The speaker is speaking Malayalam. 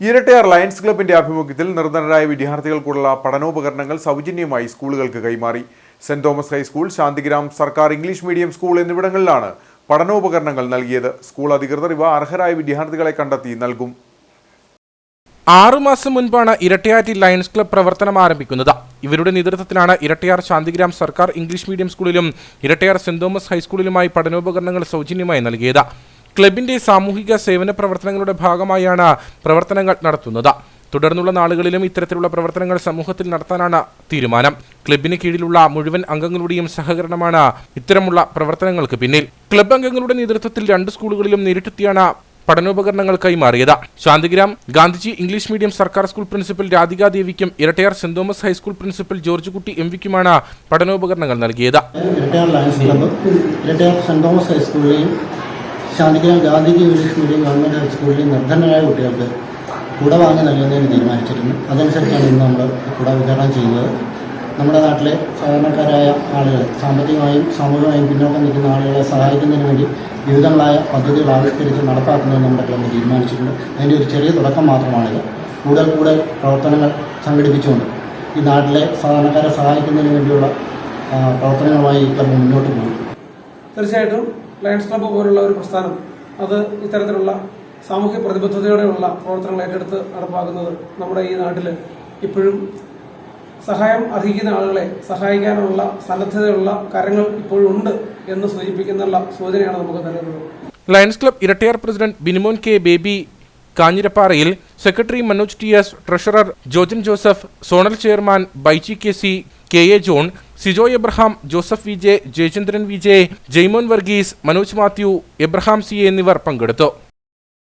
ഇരട്ടയാർ ലയൺസ് ക്ലബിന്റെ ആഭിമുഖ്യത്തിൽ നിർധനരായ വിദ്യാർത്ഥികൾക്കുള്ള പഠനോപകരണങ്ങൾ സൗജന്യമായി സ്കൂളുകൾക്ക് കൈമാറി. സെന്റ് തോമസ് ഹൈസ്കൂൾ ശാന്തിഗ്രാം സർക്കാർ ഇംഗ്ലീഷ് മീഡിയം സ്കൂൾ എന്നിവിടങ്ങളിലാണ് പഠനോപകരണങ്ങൾ നൽകിയത്. സ്കൂൾ അധികൃതർ ഇവ അർഹരായ വിദ്യാർത്ഥികളെ കണ്ടെത്തി നൽകും. ആറുമാസം മുൻപാണ് ഇരട്ടയാറ്റിൽ ലയൺസ് ക്ലബ് പ്രവർത്തനം ആരംഭിക്കുന്നത്. ഇവരുടെ നേതൃത്വത്തിലാണ് ഇരട്ടയാർ ശാന്തിഗ്രാം സർക്കാർ ഇംഗ്ലീഷ് മീഡിയം സ്കൂളിലും ഇരട്ടയാർ സെന്റ് തോമസ് ഹൈസ്കൂളിലുമായി പഠനോപകരണങ്ങൾ സൗജന്യമായി നൽകിയത്. ക്ലബിന്റെ സാമൂഹിക സേവന പ്രവർത്തനങ്ങളുടെ ഭാഗമായാണ് പ്രവർത്തനങ്ങൾ നടത്തുന്നത്. തുടർന്നുള്ള നാളുകളിലും ഇത്തരത്തിലുള്ള പ്രവർത്തനങ്ങൾ സമൂഹത്തിൽ നടത്താനാണ് തീരുമാനം. ക്ലബിന് കീഴിലുള്ള മുഴുവൻ അംഗങ്ങളുടെയും സഹകരണമാണ് ഇത്തരമുള്ള പ്രവർത്തനങ്ങൾക്ക് പിന്നിൽ. ക്ലബ് അംഗങ്ങളുടെ നേതൃത്വത്തിൽ രണ്ട് സ്കൂളുകളിലും നേരിട്ടെത്തിയാണ് പഠനോപകരണങ്ങൾ കൈമാറിയത്. ശാന്തിഗ്രാം ഗാന്ധിജി ഇംഗ്ലീഷ് മീഡിയം സർക്കാർ school principal Radhika ദേവിക്കും Irattayar Saint Thomas high school principal George Kutty M വിക്കുമാണ് പഠനോപകരണങ്ങൾ നൽകിയത്. Irattayar saint Thomas ഹൈസ്കൂളിലെയും Shantigram Gandhiji English medium government ഹൈസ്കൂളിലെയും നിർധനരായ കുട്ടികൾക്ക് കുട വാങ്ങി നൽകുന്നതിന് തീരുമാനിച്ചിരുന്നു. അതനുസരിച്ചാണ് ഇന്ന് നമ്മൾ കുട വിതരണം ചെയ്യുന്നത്. നമ്മുടെ നാട്ടിലെ സാധാരണക്കാരായ ആളുകൾ സാമ്പത്തികമായും സാമൂഹികമായും പിന്നോക്കം നിൽക്കുന്ന ആളുകളെ സഹായിക്കുന്നതിന് വേണ്ടി വിവിധങ്ങളായ പദ്ധതികൾ ആവിഷ്കരിച്ച് നടപ്പാക്കുന്നതിന് നമ്മുടെ ക്ലബ്ബ് തീരുമാനിച്ചിട്ടുണ്ട്. അതിന്റെ ഒരു ചെറിയ തുടക്കം മാത്രമാണിത് കൂടുതൽ കൂടുതൽ പ്രവർത്തനങ്ങൾ സംഘടിപ്പിച്ചുകൊണ്ട് ഈ നാട്ടിലെ സാധാരണക്കാരെ സഹായിക്കുന്നതിന് വേണ്ടിയുള്ള പ്രവർത്തനങ്ങളുമായി ഈ ക്ലബ്ബ് മുന്നോട്ട് പോകും. തീർച്ചയായിട്ടും ലയൺസ് ക്ലബ്ബ് പോലുള്ള ഒരു പ്രസ്ഥാനം അത് ഇത്തരത്തിലുള്ള സാമൂഹ്യ പ്രതിബദ്ധതയോടെയുള്ള പ്രവർത്തനങ്ങൾ ഏറ്റെടുത്ത് നടപ്പാക്കുന്നത് നമ്മുടെ ഈ നാട്ടിൽ ഇപ്പോഴും സഹായം അർഹിക്കുന്ന ആളുകളെ സഹായിക്കാനുള്ള സന്നദ്ധതയുള്ള കരങ്ങൾ ഇപ്പോഴും ഉണ്ട് എന്ന് സൂചിപ്പിക്കുന്ന സൂചനയാണ് നമുക്ക് നൽകുന്നത് Lions club Irattayar president Binimon K Baby കാഞ്ഞിരപ്പാറയിൽ secretary Manoj T S treasurer Jojan Joseph zonal chairman Baiji K C K A John Sijo Abraham Joseph V J Jayachandran V J Jaimon Varghese Manoj Mathew Abraham C എന്നിവർ പങ്കെടുത്തു.